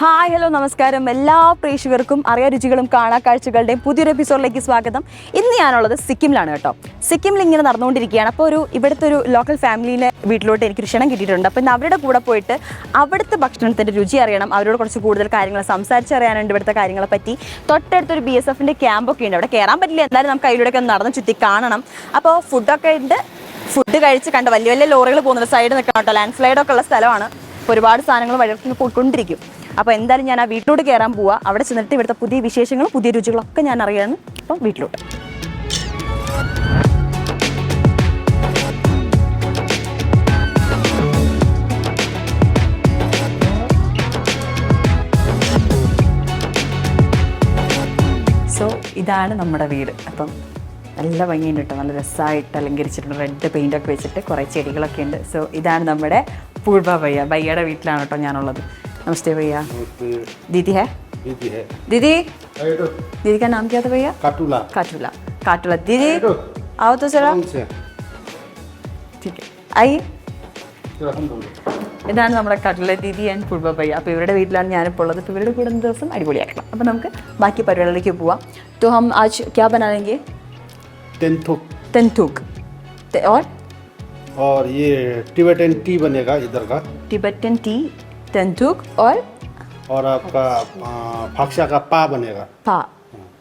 Hi hello നമസ്കാരം. എല്ലാ പ്രേക്ഷകർക്കും അറിയാ രുചികളും കാണാ കാഴ്ചകളുടെയും പുതിയൊരു എപ്പിസോഡിലേക്ക് സ്വാഗതം. ഇന്ന് ഞാനുള്ളത് സിക്കിമിലാണ് കേട്ടോ. സിക്കിമിൽ ഇങ്ങനെ നടന്നുകൊണ്ടിരിക്കുകയാണ്. അപ്പോൾ ഒരു ഇവിടുത്തെ ഒരു ലോക്കൽ ഫാമിലിയിലെ വീട്ടിലോട്ട് എനിക്ക് ക്ഷണം കിട്ടിയിട്ടുണ്ട്. അപ്പോൾ ഇന്ന് അവരുടെ കൂടെ പോയിട്ട് അവിടുത്തെ ഭക്ഷണത്തിന്റെ രുചി അറിയണം. അവരോട് കുറച്ച് കൂടുതൽ കാര്യങ്ങൾ സംസാരിച്ചറിയാനുണ്ട് ഇവിടുത്തെ കാര്യങ്ങളെ പറ്റി. തൊട്ടടുത്തൊരു ബി എസ് എഫിന്റെ ക്യാമ്പൊക്കെ ഉണ്ട്. അവിടെ കയറാൻ പറ്റില്ല. എന്തായാലും നമുക്ക് അതിലൂടെയൊക്കെ ഒന്ന് നടന്ന് ചുറ്റി കാണണം. അപ്പോൾ ഫുഡൊക്കെ ഉണ്ട്. ഫുഡ് കഴിച്ച് കണ്ട്? വലിയ വലിയ ലോറികൾ പോകുന്ന സൈഡ് നിൽക്കണം? കേട്ടോ. ലാൻഡ് സ്ലൈഡൊക്കെ ഉള്ള സ്ഥലമാണ്. അപ്പോൾ ഒരുപാട് സാധനങ്ങൾ വഴിക്ക് പോയിക്കൊണ്ടിരിക്കും. അപ്പോൾ എന്തായാലും ഞാൻ ആ വീട്ടിലോട്ട് കയറാൻ പോവാ. അവിടെ ചെന്നിട്ട് ഇവിടുത്തെ പുതിയ വിശേഷങ്ങളും പുതിയ രുചികളൊക്കെ ഞാൻ അറിയാണ് അപ്പം വീട്ടിലോട്ട്. സോ ഇതാണ് നമ്മുടെ വീട്. അപ്പം നല്ല ഭംഗിയുണ്ട് കേട്ടോ നല്ല രസമായിട്ട് അലങ്കരിച്ചിട്ടുണ്ട് റെഡ് പെയിൻ്റ് ഒക്കെ വെച്ചിട്ട് കുറേ ചെടികളൊക്കെ ഉണ്ട് സോ ഇതാണ് നമ്മുടെ പൂഴ്വ ഭയ്യ ഭയ്യയുടെ വീട്ടിലാണ് കേട്ടോ ഞാനുള്ളത് നമസ്തേ ഭയ്യ दीदी है दीदी है दीदी हेलो दीदी का नाम क्या था भैया काटूला काटूला काटूला दीदी हेलो आओ तो जरा कौन से ठीक है आइए तेरा हम बोलो ഇതാണ് നമ്മുടെ കടല ദീദി ആൻഡ് കുടുംബ പയ്യ അപ്പോൾ ഇവരുടെ വീട്ടിലാണ് ഞാനിപ്പോൾ ഉള്ളത് അപ്പോൾ ഇവരുടെ കൂടെ ഇന്ന് ദിവസം അടിപൊളിയാക്കണം അപ്പോൾ നമുക്ക് ബാക്കി പരിപാടികളിലേക്ക് പോവാം तो हम आज क्या बनाएंगे टेंथुक तेंथुक ते- और और ये टिबेटन टी बनेगा इधर का टिबेटन टी तेंथुक और और आपका आ, फाक्सा का पा बनेगा പാ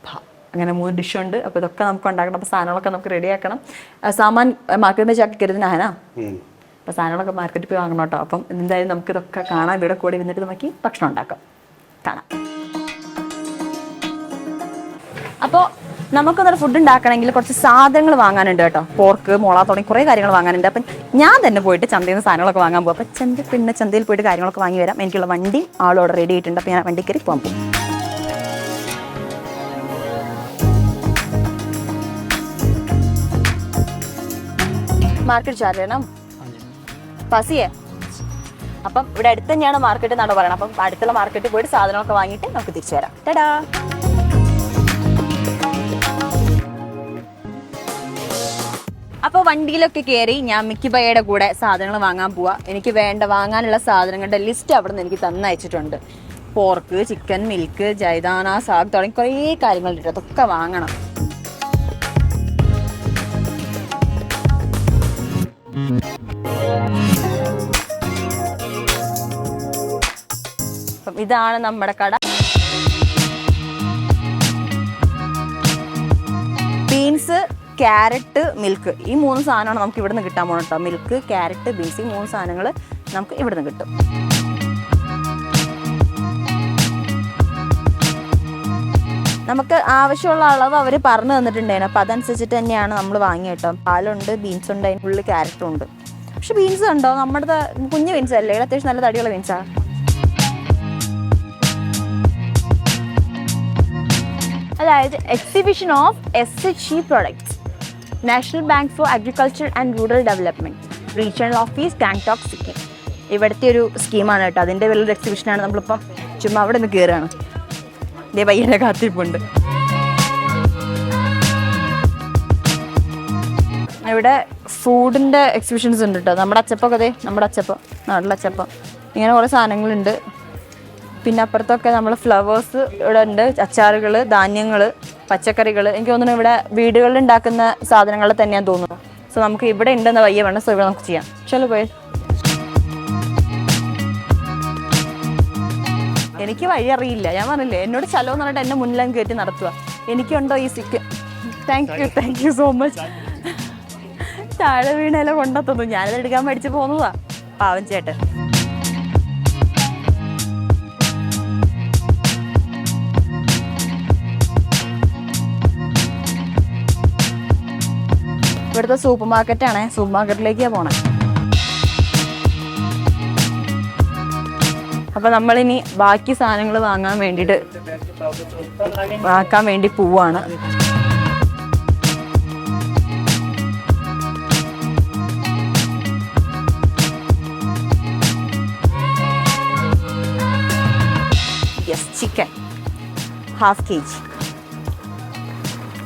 പാ അങ്ങനെ മൂന്ന് ഡിഷുണ്ട് അപ്പോൾ ഇതൊക്കെ നമുക്ക് ഉണ്ടാക്കണം അപ്പോൾ സാധനങ്ങളൊക്കെ നമുക്ക് റെഡിയാക്കണം സാമാൻ മാർക്കറ്റിൽ വെച്ച് ആക്കി കരുതുന്ന ഹന हम्म അപ്പോൾ സാധനങ്ങളൊക്കെ മാർക്കറ്റിൽ പോയി വാങ്ങണം കേട്ടോ അപ്പം എന്തായാലും നമുക്ക് ഇതൊക്കെ കാണാം ഇവിടെ കൂടി വന്നിട്ട് നമുക്ക് ഭക്ഷണം ഉണ്ടാക്കാം കാണാം അപ്പോൾ നമുക്കൊന്നൊരു ഫുഡ് ഉണ്ടാക്കണമെങ്കിൽ കുറച്ച് സാധനങ്ങൾ വാങ്ങാനുണ്ട് കേട്ടോ. പോർക്ക് മുള തുടങ്ങി കുറേ കാര്യങ്ങൾ വാങ്ങാനുണ്ട്. അപ്പം ഞാൻ തന്നെ പോയിട്ട് ചന്തയിൽ നിന്ന് സാധനങ്ങളൊക്കെ വാങ്ങാൻ പോകും. അപ്പം ചന്ത പിന്നെ ചന്തയിൽ പോയിട്ട് കാര്യങ്ങളൊക്കെ വാങ്ങി വരാം. എനിക്കുള്ള വണ്ടി ആളോട് റെഡി ആയിട്ടുണ്ട്. അപ്പം ഞാൻ വണ്ടി കയറി പോകാൻ പോകും. മാർക്കറ്റ് പസിയേ? അപ്പം ഇവിടെ അടുത്ത് തന്നെയാണ് മാർക്കറ്റ് എന്നാണ് പറയുന്നത്. അപ്പം അടുത്തുള്ള മാർക്കറ്റിൽ പോയിട്ട് സാധനമൊക്കെ വാങ്ങിയിട്ട് നമുക്ക് തിരിച്ചു വരാം. ടടാ അപ്പോൾ വണ്ടിയിലൊക്കെ കയറി ഞാൻ മിക്കിബയുടെ കൂടെ സാധനങ്ങൾ വാങ്ങാൻ പോവാ. എനിക്ക് വേണ്ട വാങ്ങാനുള്ള സാധനങ്ങളുടെ ലിസ്റ്റ് അവിടെ നിന്ന് എനിക്ക് തന്നയച്ചിട്ടുണ്ട്. പോർക്ക് ചിക്കൻ മിൽക്ക് ജൈദാന സാഗ് തുടങ്ങി കുറേ കാര്യങ്ങളുണ്ട് അതൊക്കെ വാങ്ങണം. ഇതാണ് നമ്മുടെ കട. Carrot milk. ഈ മൂന്ന് സാധനമാണ് നമുക്ക് ഇവിടുന്ന് കിട്ടാൻ പോകണം കേട്ടോ മിൽക്ക് ക്യാരറ്റ് ബീൻസ് ഈ മൂന്ന് സാധനങ്ങൾ നമുക്ക് ഇവിടുന്ന് കിട്ടും. നമുക്ക് ആവശ്യമുള്ള അളവ് അവർ പറഞ്ഞു തന്നിട്ടുണ്ടായിരുന്നു. അപ്പോൾ അതനുസരിച്ചിട്ട് തന്നെയാണ് നമ്മൾ വാങ്ങിയ കേട്ടോ പാലുണ്ട് ബീൻസ് ഉണ്ട് അതിന്റെ ഉള്ളിൽ ക്യാരറ്റും ഉണ്ട്. പക്ഷെ ബീൻസ് ഉണ്ടോ? നമ്മുടെ കുഞ്ഞു ബീൻസ് അല്ലേ? അത്യാവശ്യം നല്ല തടിയുള്ള ബീൻസാണ് അതായത് exhibition of S H E products national bank for agriculture and rural development regional office Gangtok Sikkim ഇവിടുത്തെ ഒരു സ്കീമാണ് കേട്ടോ. അതിന്റെ വലിയൊരു എക്സിബിഷനാണ് നമ്മളിപ്പം ചുമ്മാ അവിടെ നിന്ന് കയറുകയാണ് ഇതേ പയ്യനെ കാത്തിരിപ്പുണ്ട്. ഇവിടെ ഫുഡിന്റെ എക്സിബിഷൻസ് ഉണ്ട് കേട്ടോ. നമ്മുടെ അച്ചപ്പൊക്കെ അതെ നമ്മുടെ അച്ചപ്പം നാട്ടിലെ അച്ചപ്പം. ഇങ്ങനെ കുറേ സാധനങ്ങളുണ്ട്. പിന്നെ അപ്പുറത്തൊക്കെ നമ്മൾ ഫ്ലവേഴ്സ് ഇവിടെ ഉണ്ട് അച്ചാറുകൾ ധാന്യങ്ങൾ പച്ചക്കറികൾ എനിക്ക് തോന്നുന്നു ഇവിടെ വീടുകളിൽ ഉണ്ടാക്കുന്ന സാധനങ്ങൾ തന്നെയാണ് തോന്നുന്നു. സോ നമുക്ക് ഇവിടെ ഉണ്ടെന്ന് വയ്യ വേണം. സോ ഇവിടെ നമുക്ക് ചെയ്യാം. ചലോ പോയി. എനിക്ക് വഴി അറിയില്ല. ഞാൻ പറഞ്ഞില്ലേ എന്നോട് ചലോ എന്ന് പറഞ്ഞിട്ട് എന്നെ മുന്നിലും കയറ്റി നടത്തുക എനിക്കുണ്ടോ ഈ സിക്ക്? Thank you thank you so much താഴെ വീണേല കൊണ്ടെത്തുന്നു. ഞാനത് എടുക്കാൻ പഠിച്ചു പോകുന്നതാ. പാവം ചേട്ടൻ. ഇവിടുത്തെ സൂപ്പർ മാർക്കറ്റാണ് സൂപ്പർ മാർക്കറ്റിലേക്കാണ് പോണേ. അപ്പൊ നമ്മളിനി ബാക്കി സാധനങ്ങൾ വാങ്ങാൻ വേണ്ടിട്ട് വാക്കാൻ വേണ്ടി പോവാണ്. Chicken half K G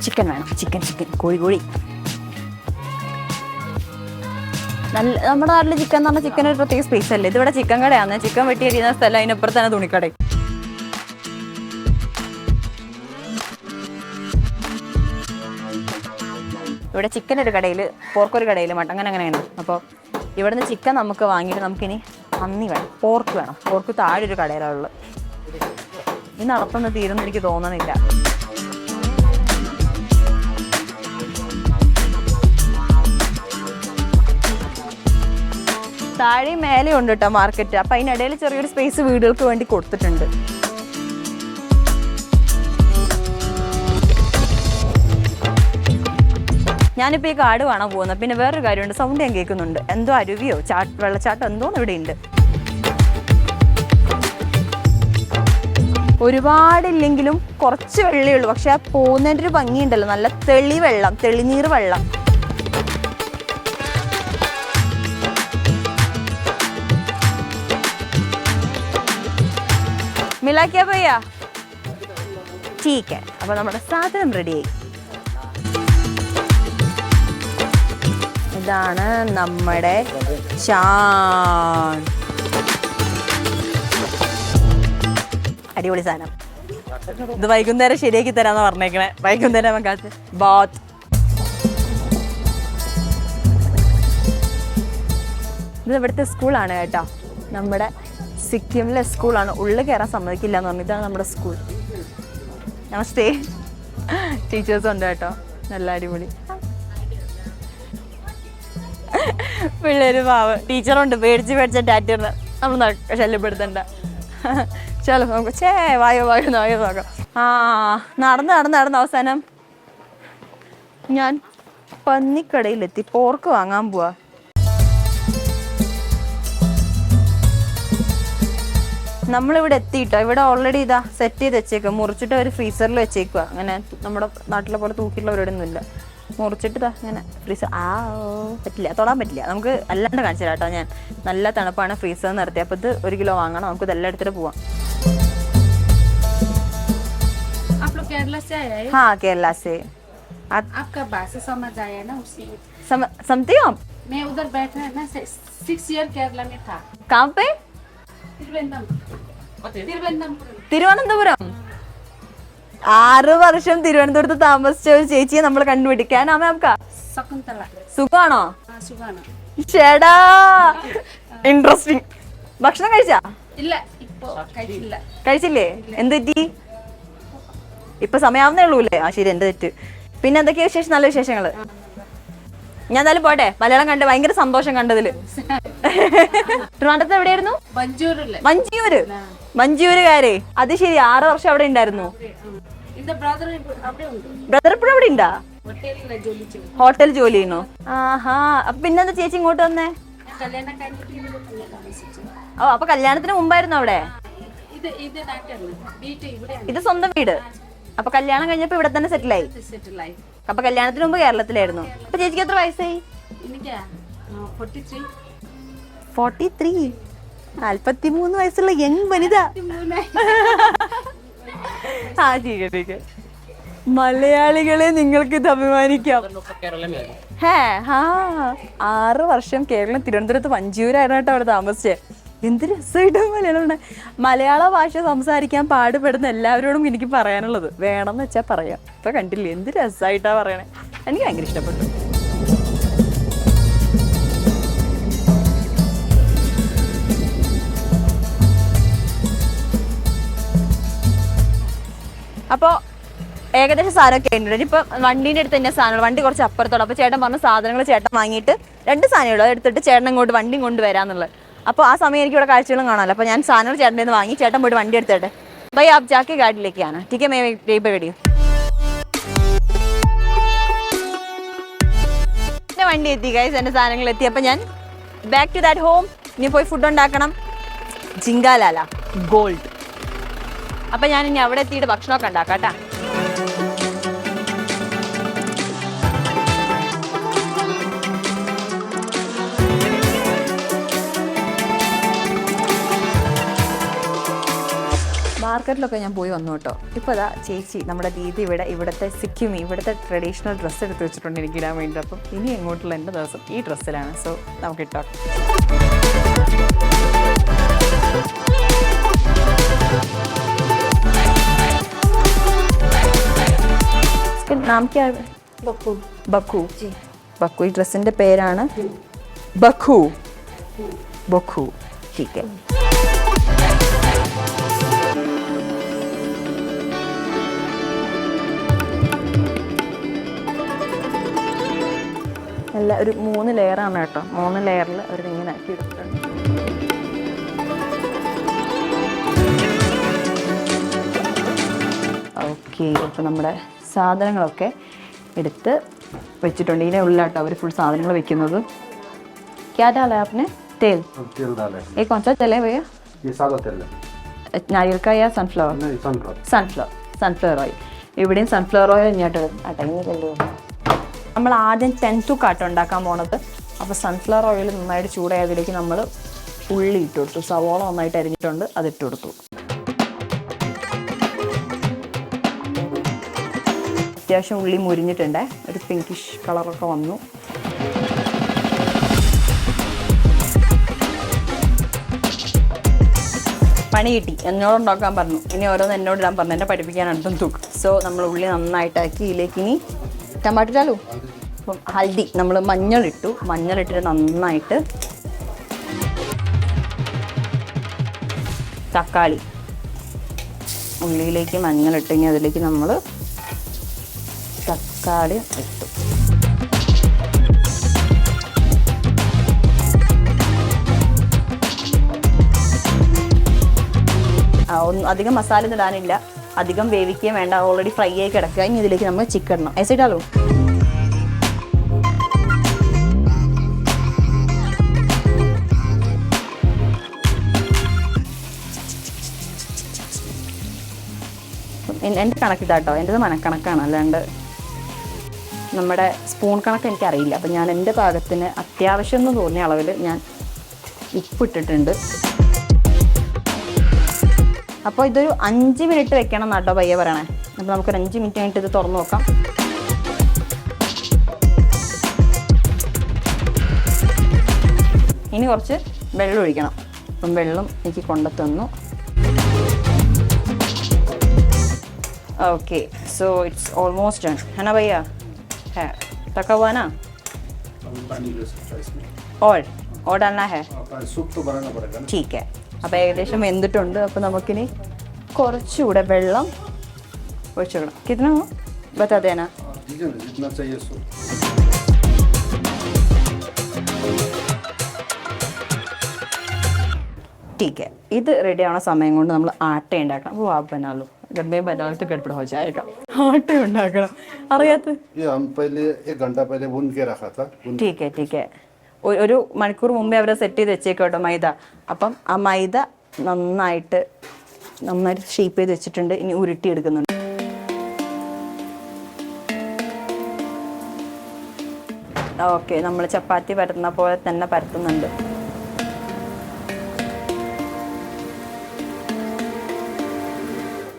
chicken വേണം. ചിക്കൻ ചിക്കൻ കോഴി കോഴി. നല്ല നമ്മുടെ നാട്ടിൽ ചിക്കൻ എന്ന് പറഞ്ഞാൽ ചിക്കൻ ഒരു പ്രത്യേക സ്പേസ് അല്ലേ? ഇതിവിടെ ചിക്കൻ കടയാണ്. ചിക്കൻ വെട്ടി എരിയുന്ന സ്ഥലം അതിനപ്പുറത്താണ് തുണിക്കട. ഇവിടെ ചിക്കൻ ഒരു കടയിൽ പോർക്കൊരു കടയിൽ മട്ടൻ അങ്ങനെ അങ്ങനെയാണ് അപ്പോൾ ഇവിടുന്ന് ചിക്കൻ നമുക്ക് വാങ്ങിയിട്ട് നമുക്കിനി പന്നി വേണം. പോർക്ക് വേണം. പോർക്ക് താഴെ ഒരു കടയിലുള്ളത് ഈ നടത്തുന്ന തീരുമെന്ന് എനിക്ക് തോന്നണില്ല. താഴെയും മേലെയും ഉണ്ട് കേട്ടോ മാർക്കറ്റ്. അപ്പം അതിനിടയിൽ ചെറിയൊരു സ്പേസ് വീടുകൾക്ക് വേണ്ടി കൊടുത്തിട്ടുണ്ട്. ഞാനിപ്പോൾ ഈ കാട് കാണാൻ പോകുന്നത് പിന്നെ വേറൊരു കാര്യമുണ്ട്. സൗണ്ട് ഞാൻ കേൾക്കുന്നുണ്ട്. എന്തോ അരുവിയോ? ചാട്ട് വെള്ളച്ചാട്ടം എന്തോന്ന് ഇവിടെ ഉണ്ട്. ഒരുപാടില്ലെങ്കിലും കുറച്ച് വെള്ളമേ ഉള്ളൂ. പക്ഷെ ആ പോകുന്നതിന്റെ ഒരു ഭംഗിയുണ്ടല്ലോ. നല്ല തെളി വെള്ളം തെളിനീർ വെള്ളം. മിലാക്കിയ ഭയ്യ ടീക്ക് അപ്പൊ നമ്മുടെ സാധനം റെഡിയായി ഇതാണ് നമ്മുടെ ചാൻ അടിപൊളി സാധനം. ഇത് വൈകുന്നേരം ശരിയാക്കി തരാന്ന് പറഞ്ഞേക്കണേ. വൈകുന്നേരം നമുക്കകത്ത് ബാത്ത്. ഇത് ഇവിടുത്തെ സ്കൂളാണ് കേട്ടോ. നമ്മുടെ സിക്കിമിലെ സ്കൂളാണ്. ഉള്ളിൽ കയറാൻ സമ്മതിക്കില്ല എന്ന് പറഞ്ഞു നമ്മുടെ സ്കൂൾ. നമസ്തേ. ടീച്ചേഴ്സ് ഉണ്ട് കേട്ടോ. നല്ല അടിപൊളി. പിള്ളേര് പാവ്. ടീച്ചറുണ്ട്. പേടിച്ച് പേടിച്ച ടാറ്ററിന്. നമ്മൾ ശല്യപ്പെടുത്തണ്ട. ചലോ നമുക്ക് ചേ വായോ വായോ വായോ നോക്കാം. ആ നടന്ന് നടന്ന് നടന്ന് അവസാനം. ഞാൻ പന്നിക്കടയിലെത്തി. പോർക്ക് വാങ്ങാൻ പോവാ. നമ്മളിവിടെ എത്തിയിട്ടോ ഇവിടെ ഓൾറെഡി ഇതാ സെറ്റ് ചെയ്ത് വെച്ചേക്കുക മുറിച്ചിട്ട് ഒരു ഫ്രീസറിൽ വെച്ചേക്കുക അങ്ങനെ നമ്മുടെ നാട്ടിലെ പോലെ തൂക്കിയിട്ടുള്ളവരുടെ ഒന്നും ഇല്ല മുറിച്ചിട്ട് ഇതാ ഇങ്ങനെ ഫ്രീസർ ആ ഓ, പറ്റില്ല തൊടാൻ പറ്റില്ല നമുക്ക് അല്ലാണ്ട് കാണിച്ചു തരാം കേട്ടോ ഞാൻ നല്ല തണുപ്പാണ് ഫ്രീസർ നിർത്തി അപ്പോൾ ഇത് ഒരു കിലോ വാങ്ങണം നമുക്ക് ഇതെല്ലാം എടുത്തിട്ട് പോവാം आप लोग केरला से आए हैं हाँ केरला से आप आपका भाषा समझ आया ना उसी सम, समझते हो आप मैं उधर बैठा है ना सिक्स ईयर केरला में था कहाँ पे तिरुवनंतपुरम तिरुवनंतपुरम തിരുവനന്തപുരം. ആറ് വർഷം തിരുവനന്തപുരത്ത് താമസിച്ച ഒരു ചേച്ചിയെ നമ്മൾ കണ്ടുപിടിക്കാൻ. സുഖമാണോ? സുഖാണോ ചേടാ. ഇൻട്രസ്റ്റിംഗ് ഭക്ഷണം കഴിച്ചാ? ഇല്ല കഴിച്ചില്ലേ. എന്ത് പറ്റി? ഇപ്പൊ സമയാവുന്നേ ഉള്ളൂല്ലേ ആ ശരി എന്റെ തെറ്റ്. പിന്നെ എന്തൊക്കെയാ വിശേഷം? നല്ല വിശേഷങ്ങൾ. ഞാൻ എന്തായാലും പോട്ടെ. മലയാളം കണ്ട് ഭയങ്കര സന്തോഷം കണ്ടതിൽ. ട്രിവാൻഡ്രത്ത് എവിടെയായിരുന്നു? മഞ്ചൂര് മഞ്ചൂരുകാര് അത് ശരി ആറ് വർഷം അവിടെ ഉണ്ടായിരുന്നു. ബ്രദർ ഇപ്പോഴും അവിടെ ഉണ്ടാ? ഹോട്ടൽ ജോലി ചെയ്യുന്നു. ആഹാ. അപ്പൊ പിന്നെന്താ ചേച്ചി ഇങ്ങോട്ട് വന്നേ? ഓ അപ്പൊ കല്യാണത്തിന് മുമ്പായിരുന്നു അവിടെ? ഇത് സ്വന്തം വീട്. അപ്പൊ കല്യാണം കഴിഞ്ഞപ്പോ ഇവിടെ തന്നെ സെറ്റിൽ ആയി. അപ്പൊ കല്യാണത്തിന് മുമ്പ് കേരളത്തിലായിരുന്നു. അപ്പൊ ചേച്ചിക്ക് എത്ര വയസ്സായി? ഫോർട്ടി ത്രീ നാൽപ്പത്തിമൂന്ന് വയസ്സുള്ള യങ് വനിത. ആ ശരി മലയാളികളെ നിങ്ങൾക്ക് ഇത് അഭിമാനിക്കാം. ഹേ ഹാ. ആറ് വർഷം കേരളം തിരുവനന്തപുരത്ത് വഞ്ചിയൂരായിരുന്നു കേട്ടോ അവിടെ താമസിച്ചത് എന്ത് രസമായിട്ടും മലയാളമാണ് മലയാള ഭാഷ സംസാരിക്കാൻ പാടുപെടുന്ന എല്ലാവരോടും എനിക്ക് പറയാനുള്ളത്. വേണമെന്ന് വെച്ചാൽ പറയാം. ഇപ്പൊ കണ്ടില്ലേ എന്ത് രസമായിട്ടാ പറയണേ. എനിക്ക് ഭയങ്കര ഇഷ്ടപ്പെട്ടു. അപ്പോൾ ഏകദേശം സാധനമൊക്കെ ഉണ്ടായിരുന്നു ഇപ്പം വണ്ടീന്റെ അടുത്ത് തന്നെ സാധനങ്ങൾ വണ്ടി കുറച്ച് അപ്പുറത്തോളം അപ്പോൾ ചേട്ടൻ പറഞ്ഞ സാധനങ്ങൾ ചേട്ടൻ വാങ്ങിയിട്ട് രണ്ട് സാധനമുള്ളൂ എടുത്തിട്ട് ചേട്ടൻ ഇങ്ങോട്ട് വണ്ടിയും കൊണ്ടുവരാന്നുള്ളത് അപ്പോൾ ആ സമയം എനിക്ക് ഇവിടെ കാഴ്ചകളും കാണാമല്ലോ. അപ്പോൾ ഞാൻ സാധനങ്ങൾ ചേട്ടന്റെ നിന്ന് വാങ്ങി ചേട്ടൻ പോയിട്ട് വണ്ടി എടുത്തിട്ടെ. ബൈ ആപ്പ് ജാക്കി ഗാഡിലേക്കാണ്. ടിക്കെ മേ വെടിയും എന്റെ വണ്ടി എത്തി ഗൈസ് എന്റെ സാധനങ്ങൾ എത്തി. അപ്പോൾ ഞാൻ ബാക്ക് ടു ദാറ്റ് ഹോം ഇനി പോയി ഫുഡ് ഉണ്ടാക്കണം. ജിങ്കാലാല ഗോൾഡ് അപ്പം ഞാൻ ഇനി അവിടെ എത്തിയിട്ട് ഭക്ഷണമൊക്കെ ഉണ്ടാക്കാം മാർക്കറ്റിലൊക്കെ ഞാൻ പോയി വന്നു കേട്ടോ. ഇപ്പോൾ അതാ ചേച്ചി നമ്മുടെ ദീദി ഇവിടെ ഇവിടുത്തെ സിക്കിമി ഇവിടുത്തെ ട്രഡീഷണൽ ഡ്രസ്സ് എടുത്ത് വെച്ചിട്ടുണ്ട് എനിക്ക് ഇടാൻ വേണ്ടി അപ്പം ഇനി എങ്ങോട്ടുള്ള എന്റെ ദിവസം ഈ ഡ്രസ്സിലാണ്. സോ നമുക്ക് ഇട്ടോ. इसका नाम क्या है बकू ബക്കു ബക്കു ഈ ഡ്രസ്സിന്റെ പേരാണ് ബക്കു ബക്കു ठीक है അല്ല ഒരു മൂന്ന് ലെയറാണ് കേട്ടോ മൂന്ന് ലെയറിൽ അവർ ഇങ്ങനെ ആക്കി എടുത്തിട്ടുണ്ട് ഓക്കെ അപ്പോൾ നമ്മുടെ സാധനങ്ങളൊക്കെ എടുത്ത് വെച്ചിട്ടുണ്ട്. ഇതിനെ ഉള്ളിലാട്ടോ അവർ ഫുൾ സാധനങ്ങൾ വെക്കുന്നത്. നാരിയൽക്കായ സൺഫ്ലവർ സൺഫ്ലവർ तेल डाला है कौन सा तेल है भैया ये सादा तेल नारियल സൺഫ്ലവർ ഓയിൽ ഇവിടെയും സൺഫ്ലവർ ഓയിൽ ഇങ്ങോട്ട് നമ്മൾ ആദ്യം ടെൻ ടു കാട്ട് ഉണ്ടാക്കാൻ പോണത്. അപ്പോൾ സൺഫ്ലവർ ഓയിൽ നന്നായിട്ട് ചൂടായതിലേക്ക് നമ്മൾ ഉള്ളി ഇട്ട് കൊടുത്തു. സവോള നന്നായിട്ട് അരിഞ്ഞിട്ടുണ്ട്. അത് ഇട്ട് കൊടുത്തു. അത്യാവശ്യം ഉള്ളി മുരിഞ്ഞിട്ടുണ്ട്. ഒരു പിങ്കിഷ് കളറൊക്കെ വന്നു. പണി കിട്ടി. എന്നോട് ഉണ്ടാക്കാൻ പറഞ്ഞു. ഇനി ഓരോന്ന് എന്നോട് ഇടാൻ പറഞ്ഞു. എന്നെ പഠിപ്പിക്കാൻ അടുത്തും തൂക്ക്. സോ നമ്മൾ ഉള്ളി നന്നായിട്ടാക്കി ഇതിലേക്ക് ഇനി ടമാറ്റോ അപ്പം ഹൽദി. നമ്മൾ മഞ്ഞളിട്ടു. മഞ്ഞളിട്ടിട്ട് നന്നായിട്ട് തക്കാളി. ഉള്ളിയിലേക്ക് മഞ്ഞളിട്ടെങ്കിൽ അതിലേക്ക് നമ്മൾ തക്കാളി ഇട്ടു. അധികം മസാല ഇടാനില്ല. അധികം വേവിക്കുകയും വേണ്ട. ഓൾറെഡി ഫ്രൈ ആയി കിടക്കുക. ഇനി ഇതിലേക്ക് നമ്മൾ ചിക്കൻ ഇടണം. എസിട്ടാലോ എന്റെ കണക്കിതാട്ടോ. എന്റെത് മനക്കണക്കാണ്. അല്ലാണ്ട് നമ്മുടെ സ്പൂൺ കണക്ക് എനിക്കറിയില്ല. അപ്പോൾ ഞാൻ എന്റെ പാകത്തിന് അത്യാവശ്യം എന്ന് തോന്നിയ അളവിൽ ഞാൻ ഉപ്പിട്ടിട്ടുണ്ട്. അപ്പോൾ ഇതൊരു അഞ്ച് മിനിറ്റ് വെക്കണം നട്ടോ പയ്യെ പറയണേ. അപ്പോൾ നമുക്കൊരു അഞ്ച് മിനിറ്റ് കഴിഞ്ഞിട്ട് ഇത് തുറന്നു നോക്കാം. ഇനി കുറച്ച് വെള്ളം ഒഴിക്കണം. അപ്പം വെള്ളം എനിക്ക് കൊണ്ടെത്തുന്നു okay so it's almost done Hana ഭയ്യ है। तका हुआ ना? ഓൾ ഓൾ ഡാൽന ഹെ ടീക്ക് അപ്പോൾ ഏകദേശം വെന്തിട്ടുണ്ട്. അപ്പോൾ നമുക്കിനി കുറച്ചുകൂടെ വെള്ളം ഒഴിച്ചു കൊടുക്കണം കിതന ബത്താ ദേന ടീക്ക് ഇത് റെഡി ആവണ സമയം കൊണ്ട് നമ്മൾ ആട്ട ഉണ്ടാക്കണം. അപ്പോൾ വാപ്പനാളൂ ആ ബനാലോ ഗർഭേ ബനാലത്ത് ഗഡ്ബഡ് ഹോ ജായേഗ ആട്ട ഉണ്ടാക്കണം അറിയാത്ത ये हम पहले एक घंटा पहले भून के रखा था भून ठीक है ठीक है ഒ- ഒരു മണിക്കൂർ മുമ്പേ അവരെ സെറ്റ് ചെയ്ത് വെച്ചേക്കോട്ടോ മൈദ അപ്പം ആ മൈദ നന്നായിട്ട് നന്നായിട്ട് ഷേപ്പ് ചെയ്ത് വെച്ചിട്ടുണ്ട് ഇനി ഉരുട്ടി എടുക്കുന്നുണ്ട് ഓക്കെ നമ്മൾ ചപ്പാത്തി പരത്തുന്ന പോലെ തന്നെ പരത്തുന്നുണ്ട്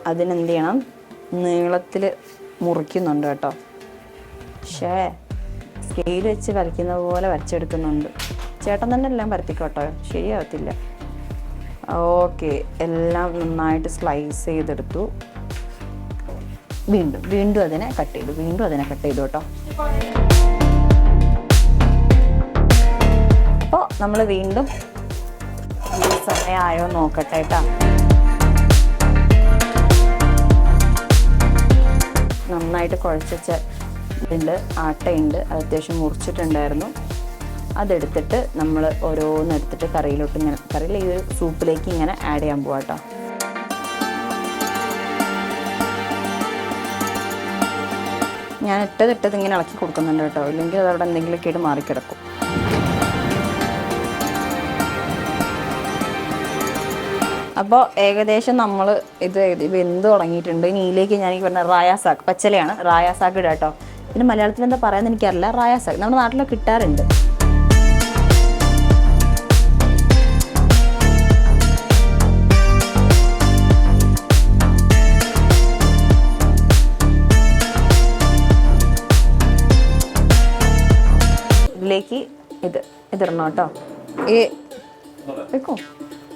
അതിനെന്ത് ചെയ്യണം നീളത്തിൽ മുറിക്കുന്നുണ്ട് കേട്ടോ. പക്ഷേ സ്കെയിൽ വെച്ച് വരയ്ക്കുന്ന പോലെ വരച്ചെടുക്കുന്നുണ്ട്. ചേട്ടൻ തന്നെ എല്ലാം വരത്തിക്കോട്ടോ ശരിയാവത്തില്ല. ഓക്കെ എല്ലാം നന്നായിട്ട് സ്ലൈസ് ചെയ്തെടുത്തു. വീണ്ടും വീണ്ടും അതിനെ കട്ട് ചെയ്തു. വീണ്ടും അതിനെ കട്ട് ചെയ്തു കേട്ടോ. അപ്പോൾ നമ്മൾ വീണ്ടും സമയമായോ നോക്കട്ടെ കേട്ടോ. നന്നായിട്ട് കുഴച്ച ഉണ്ട് ആട്ടയുണ്ട്. അത് അത്യാവശ്യം മുറിച്ചിട്ടുണ്ടായിരുന്നു. അതെടുത്തിട്ട് നമ്മൾ ഓരോന്ന് എടുത്തിട്ട് കറിയിലോട്ട് ഇങ്ങനെ കറിയിൽ ഈ ഒരു സൂപ്പിലേക്ക് ഇങ്ങനെ ആഡ് ചെയ്യാൻ പോവാം കേട്ടോ ഞാൻ ഇട്ടത് ഇട്ടത് ഇങ്ങനെ ഇളക്കി കൊടുക്കുന്നുണ്ട് കേട്ടോ ഇല്ലെങ്കിൽ അത് അവിടെ എന്തെങ്കിലുമൊക്കെ ആയിട്ട് മാറിക്കിടക്കും. അപ്പോൾ ഏകദേശം നമ്മൾ ഇത് വെന്ത് തുടങ്ങിയിട്ടുണ്ട്. ഇനി ഇതിലേക്ക് ഞാൻ ഈ പറഞ്ഞ റായാസാക്ക് പച്ചലയാണ് റായാസാക്ക് ഇടാം കേട്ടോ ഇതിന് മലയാളത്തിൽ എന്താ പറയാമെന്ന് എനിക്കറിയില്ല. റായാസാക്ക് നമ്മുടെ നാട്ടിലൊക്കെ കിട്ടാറുണ്ട്. ഇതിലേക്ക് ഇത് ഇതിടണം കേട്ടോ ഏ വെക്കോ.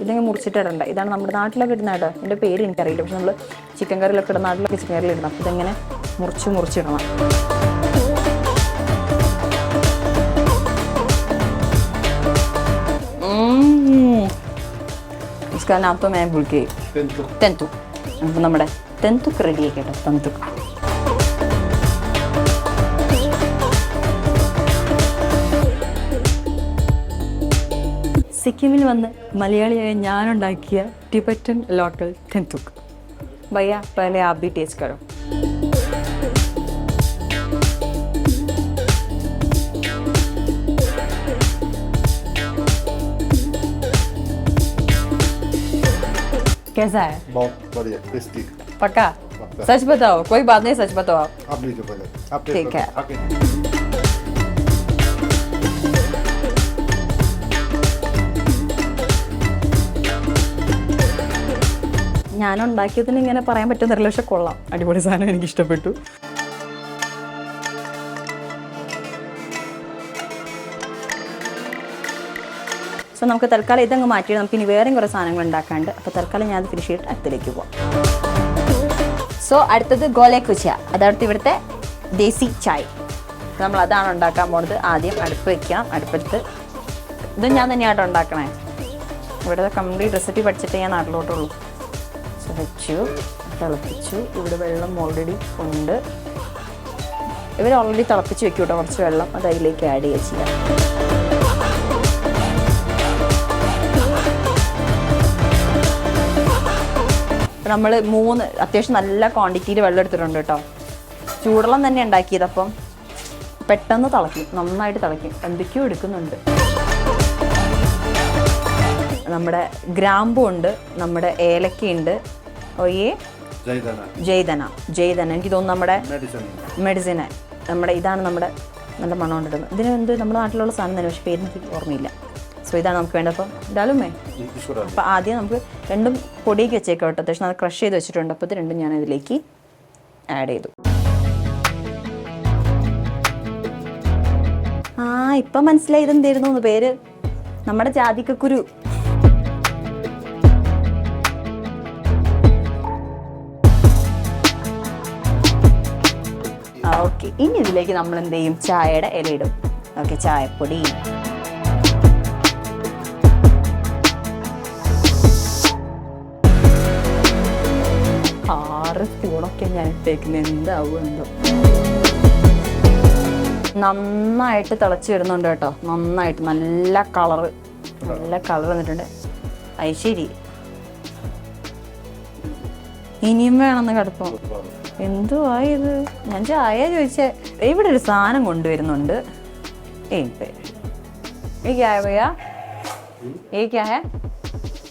ഇല്ലെങ്കിൽ മുറിച്ചിട്ടിടണ്ട. ഇതാണ് നമ്മുടെ നാട്ടിലൊക്കെ ഇടുന്ന കേട്ടോ എന്റെ പേര് എനിക്കറിയില്ല. പക്ഷെ നമ്മൾ ചിക്കൻ കറിയിലൊക്കെ ഇടുന്ന നാട്ടിലൊക്കെ ചിക്കൻ കറിയിൽ ഇടണം. ഇതെങ്ങനെ മുറിച്ച് മുറിച്ചിടണം. इसका नाम तो मैं അപ്പം നമ്മുടെ തെന്തുക്ക് റെഡിയായി കേട്ടോ തെന്തുക്ക് സിക്കിമിൽ വന്ന് മലയാളിയായ ഞാനുണ്ടാക്കിയ ടിബറ്റൻ ലോക്കൽ തെന്തുക്ക് ഭയ്യ പഹലെ ആപ്പ് भी टेस्ट करो कैसा है बहुत बढ़िया टेस्टी पक्का पक्का। सच बताओ कोई बात नहीं सच बताओ आप आप लीजिए पहले आप टेस्ट ठीक करो, है। ഞാൻ ഉണ്ടാക്കിയതിന് ഇങ്ങനെ പറയാൻ പറ്റുന്നില്ല പക്ഷെ കൊള്ളാം. അടിപൊളി സാധനം എനിക്ക് ഇഷ്ടപ്പെട്ടു സോ നമുക്ക് തൽക്കാലം ഇതങ്ങ് മാറ്റിയിട്ട് നമുക്ക് ഇനി വേറെയും കുറേ സാധനങ്ങൾ ഉണ്ടാക്കാണ്ട് അപ്പോൾ തൽക്കാലം ഞാൻ അത് ഫിനിഷ് ചെയ്തിട്ട് അടുത്തിലേക്ക് പോവാം. സോ അടുത്തത് ഗോലെ കുച്ച അതടുത്ത് ഇവിടുത്തെ ദേസി ചായ്. നമ്മൾ അതാണ് ഉണ്ടാക്കാൻ പോണത്. ആദ്യം അടുപ്പ് വെക്കാം. അടുപ്പത്ത് ഇത് ഞാൻ തന്നെയാട്ടോ ഉണ്ടാക്കണേ. ഇവിടെ കംപ്ലീറ്റ് റെസിപ്പി പഠിച്ചിട്ടേ ഞാൻ നാട്ടിലോട്ടുള്ളൂ. വെച്ചു തിളപ്പിച്ചു. ഇവിടെ വെള്ളം ഓൾറെഡി ഉണ്ട്. ഇവർ ഓൾറെഡി തിളപ്പിച്ച് വെക്കും കേട്ടോ കുറച്ച് വെള്ളം അത് അതിലേക്ക് ആഡ് ചെയ്യുക ചെയ്യാം. നമ്മൾ മൂന്ന് അത്യാവശ്യം നല്ല ക്വാണ്ടിറ്റിയിൽ വെള്ളം എടുത്തിട്ടുണ്ട് കേട്ടോ. ചൂടുവെള്ളം തന്നെ ഉണ്ടാക്കിയത് അപ്പം പെട്ടെന്ന് തിളയ്ക്കും നന്നായിട്ട് തിളയ്ക്കും. എന്തൊക്കെയോ എടുക്കുന്നുണ്ട്. നമ്മുടെ ഗ്രാമ്പു ഉണ്ട് നമ്മുടെ ഏലക്കയുണ്ട് ഈ ജൈതന. എനിക്ക് തോന്നുന്നു നമ്മുടെ മെഡിസിന് നമ്മുടെ ഇതാണ് നമ്മുടെ നല്ല മണം കൊണ്ടിടുന്നത്. ഇതിന് എന്ത് നമ്മുടെ നാട്ടിലുള്ള സാധനം തന്നെ പക്ഷേ പേരിന് ഓർമ്മയില്ല. സോ ഇതാണ് നമുക്ക് വേണ്ടത്. അപ്പം ഡാലുമേ അപ്പോൾ ആദ്യം നമുക്ക് രണ്ടും പൊടിയൊക്കെ വെച്ചേക്കാം കേട്ടോ. അത്യാവശ്യം അത് ക്രഷ് ചെയ്ത് വെച്ചിട്ടുണ്ട്. അപ്പോൾ ഇത് രണ്ടും ഞാൻ ഇതിലേക്ക് ആഡ് ചെയ്തു. ആ ഇപ്പം മനസ്സിലായി ഇതെന്തായിരുന്നു പേര്. നമ്മുടെ ജാതിക്കക്കുരു. ഓക്കെ. ഇനി ഇതിലേക്ക് നമ്മൾ എന്ത് ചെയ്യും? ചായയുടെ ഇല ഇടും ഓക്കെ ചായപ്പൊടി. ആറ് സ്പൂണൊക്കെ ഞാൻ ഇട്ടേക്കുന്നത് എന്താവും എന്തോ നന്നായിട്ട് തിളച്ച് വരുന്നുണ്ട് കേട്ടോ. നന്നായിട്ട് നല്ല കളറ്. നല്ല കളർ വന്നിട്ടുണ്ട്. അത് ശരി. ഇനിയും വേണമെന്ന് കിടപ്പം. എന്തുവാ ഇത് ഞാൻ ചായ ചോദിച്ചേ ഇവിടെ ഒരു സാധനം കൊണ്ടുവരുന്നുണ്ട് ഏയ് പേ ये क्या है भैया ये क्या है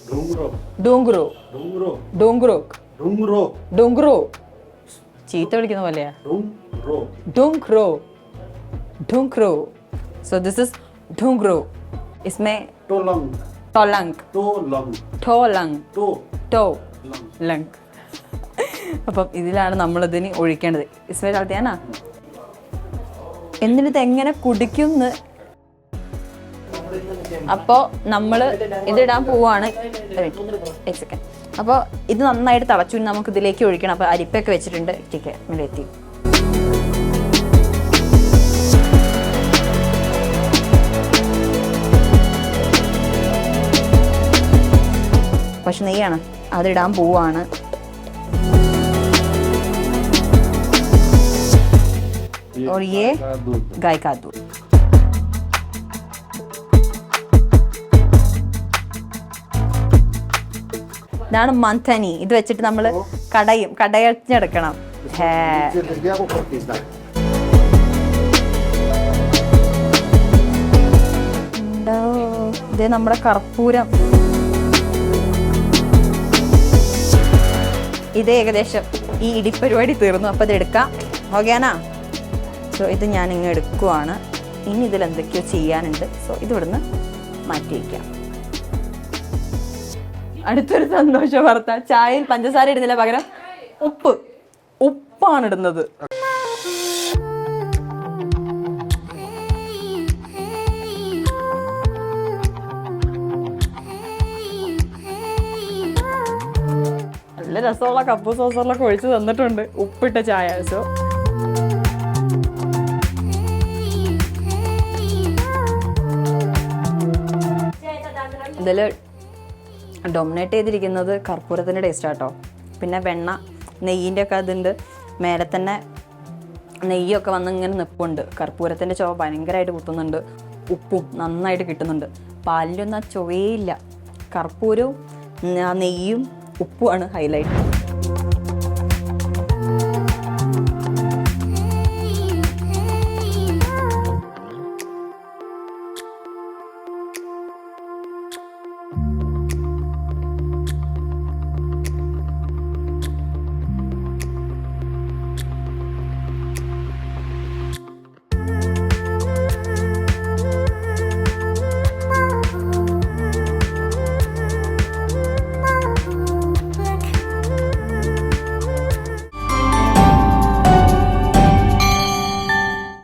डूंगरो ഡോങ്കുറോ डूंगरो ഡോങ്കുറോ डूंगरो ഡോങ്കുറോ ചീത്ത വിളിക്കുന്ന പോലെയാ डूंगरो डोंगरो डोंगरो सो दिस इज डोंगरो इसमें टोलंग टोलंग टोलंग ടോലങ് टो ടോ ലങ് അപ്പം ഇതിലാണ് നമ്മളിതിന് ഒഴിക്കേണ്ടത്. ഇസ്മേ കളത്തിയാനാ എന്നിട്ട് എങ്ങനെ കുടിക്കും എന്ന് അപ്പോൾ നമ്മൾ ഇതിടാൻ പോവാണ്. സെക്കൻഡ് അപ്പോൾ ഇത് നന്നായിട്ട് തിളച്ചു നമുക്ക് ഇതിലേക്ക് ഒഴിക്കണം. അപ്പോൾ അരിപ്പൊക്കെ വെച്ചിട്ടുണ്ട്. ചിക്കൻ എത്തി. പക്ഷെ നെയ്യാണ്. അതിടാൻ പോവാണ്. और ये का दूध गाय का दूध ഇതാണ് മന്ഥനി ഇത് വെച്ചിട്ട് നമ്മൾ കടയും കടയച്ചെടുക്കണം ഹേ नीचे लग गया ऊपर खींचना है ഉണ്ടോ ഇത് നമ്മുടെ കർപ്പൂരം ഇത് ഏകദേശം ഈ ഇടിപ്പരിപാടി തീർന്നു അപ്പോൾ ഇത് എടുക്കാം ഓക്കെയാണാ സോ ഇത് ഞാൻ ഇങ്ങ് എടുക്കുവാണ്. ഇനി ഇതിൽ എന്തൊക്കെയോ ചെയ്യാനുണ്ട്. സോ ഇതിവിടുന്ന് മാറ്റി വയ്ക്കാം അടുത്തൊരു സന്തോഷ വാർത്ത. ചായയിൽ പഞ്ചസാര ഇടുന്നില്ല പകരം ഉപ്പ്. ഉപ്പാണ് ഇടുന്നത് നല്ല രസമുള്ള കപ്പ് സോസറിലൊക്കെ ഒഴിച്ച് തന്നിട്ടുണ്ട്. ഉപ്പിട്ട ചായ. സോ ഇതിൽ ഡൊമിനേറ്റ് ചെയ്തിരിക്കുന്നത് കർപ്പൂരത്തിന്റെ ടേസ്റ്റ് കേട്ടോ പിന്നെ വെണ്ണ നെയ്യിന്റെ ഒക്കെ അതുണ്ട് മേലെ തന്നെ നെയ്യൊക്കെ വന്ന് ഇങ്ങനെ നിൽപ്പുണ്ട് കർപ്പൂരത്തിന്റെ ചുവ ഭയങ്കരമായിട്ട് കുത്തുന്നുണ്ട്. ഉപ്പും നന്നായിട്ട് കിട്ടുന്നുണ്ട്. പാലിലൊന്നും ആ ചുവയില്ല കർപ്പൂരവും നെയ്യും ഉപ്പുമാണ് ഹൈലൈറ്റ്